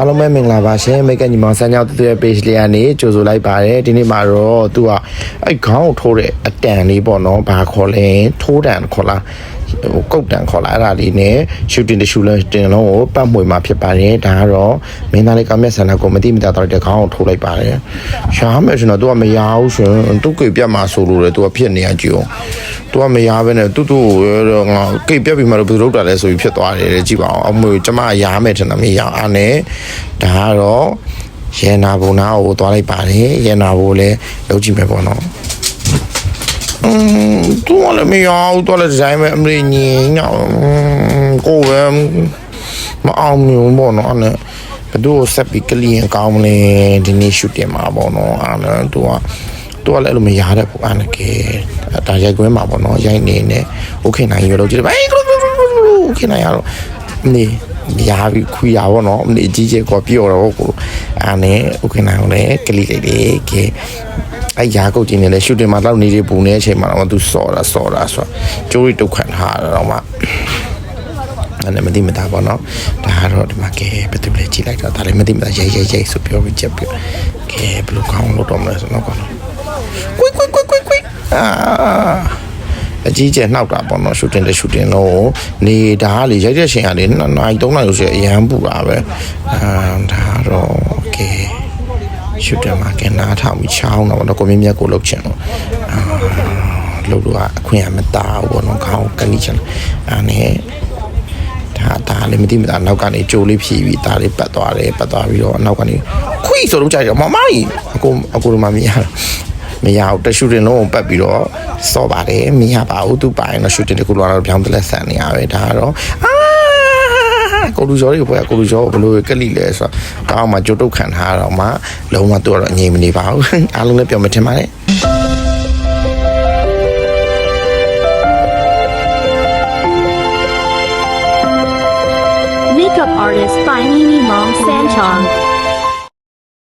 အားလုံးပဲမင်္ဂလာပါရှင်မိတ်ကညီမဆန်းကြောင်းတူရဲ့ page လေးကနေကြိုဆိုလိုက်ပါတယ်ဒီနေ့မှာတော့သူကအဲ့ခေါင်းကိုထိုးတဲ့အတန်လေးပေါ့နော်ဘာခေါ်လဲထိုးတန်ခေါ်လား ဟိုကုတ်တန်ခေါ်လားအဲ့ဒါလေးနဲ့ shooting တ shoot လုံးတင်လုံးကိုပတ်မွေမှာဖြစ်ပါတယ်ဒါကတော့မင်းသားလေးကမျက်စံတော့ကိုမတိမတာတော့တဲ့ခေါင်းကိုထိုးလိုက်ပါတယ်ရှားမယ်ဆိုတော့သူကမရဘူးဆိုရင်သူ့ကိုပြတ်မှာဆိုလို့လေသူကဖြစ်နေရကြည့်အောင်သူကမရဘဲနဲ့တူတူတော့ငါကိတ်ပြတ်ပြီးမှတော့ဘယ်လိုလုပ်တာလဲဆိုပြီးဖြစ်သွားတယ်လေကြည့်ပါအောင်အမေကျမရားမယ်ထင်တယ်မရအားနဲ့ဒါကတော့ရေနာဘုံနာကိုသွားလိုက်ပါတယ်ရေနာဘိုလည်းလုပ်ကြည့်မယ်ပေါ့နော် อืมตัวလည်းမရဘူးตัวလည်းဒီဇိုင်းပဲအမလေးညင်ညောင်းကိုယ်ပဲမအောင်မျိုးပေါ့နော်အဲ့နဲ့ဘယ်သူ့ကိုဆက်ပြီးကလီရင်ကောင်းမလဲဒီနေ့ရှူတင်မှာပေါ့နော်အဲ့နဲ့သူကသူကလည်းအဲ့လိုမရတဲ့ပုံအဲ့နဲ့ကဲဒါရိုက်ခွင်းမှာပေါ့နော်ရိုက်နေနေโอเคနိုင်ရလို့ကြည့်တယ်ဘေးโอเคနိုင်ရတော့နေရပြီခွေရပါတော့အမလေးကြီးကျယ်ကပြောတော့ကိုအဲ့နဲ့โอเคနိုင်လည်းကလီလိုက်တယ်ကဲ အဲ့ရာကုတ်တင်နေလဲရှူတင်မှာတော့နေနေပူနေတဲ့အချိန်မှာတော့သူစော်တာစော်တာဆိုတော့ကျိုးရီတုတ်ခံထားတာတော့မှအဲ့လည်းမသိမသားပေါ့နော်ဒါကတော့ဒီမှာကဲဘယ်သူလဲကြည့်လိုက်တော့ဒါလည်းမသိမသားရိုက်ရိုက်ရိုက်ဆိုပြောပြီးချက်ပြီးကဲဘယ်လိုကောင်းလို့တော့မလဲဆိုတော့ကောကွိကွိကွိကွိကွိအာအကြီးကျယ်နှောက်တာပေါ့နော်ရှူတင်တဲ့ရှူတင်တော့နေတာကလေရိုက်တဲ့ချိန်ကလေနှစ်နာရီသုံးနာရီလို့ဆိုရင်အရန်ပူတာပဲအာဒါတော့ကဲ ရှူတယ်မှာကနားထောင်ပြီးချောင်းတော့တော့ကိုမြင့်မြတ်ကိုလှုပ်ချင်တော့အာလှုပ်လို့အခွင့်အမတာဘူးပေါ့နော်ခေါင်းကလိချင်အဲ့နဲ့ဒါဒါလည်းမသိမသာနောက်ကနေကြိုးလေးဖြီးပြီးဒါလေးပတ်သွားတယ်ပတ်သွားပြီးတော့နောက်ကနေခွိဆိုလို့ကြိုက်တယ်မမကြီးအကိုအကိုတို့မှမရမရဘူးတရှူတင်လုံးပတ်ပြီးတော့စော့ပါတယ်မရပါဘူးသူပိုင်တော့ရှူတင်တကူတော့ပြောင်းတလက်ဆန်နေရပဲဒါကတော့အာ ကိုလူကျော်တွေဘယ်ကိုလူကျော်ဘလို့ကလိလဲဆိုတော့ကောင်းမှကြိုးတုတ်ခံထားတော့မှလုံးဝသူကတော့အငြိမ်မနေပါဘူးအားလုံးလည်းပြောမထင်ပါနဲ့ Makeup artist by Mimi Mom Sanchong.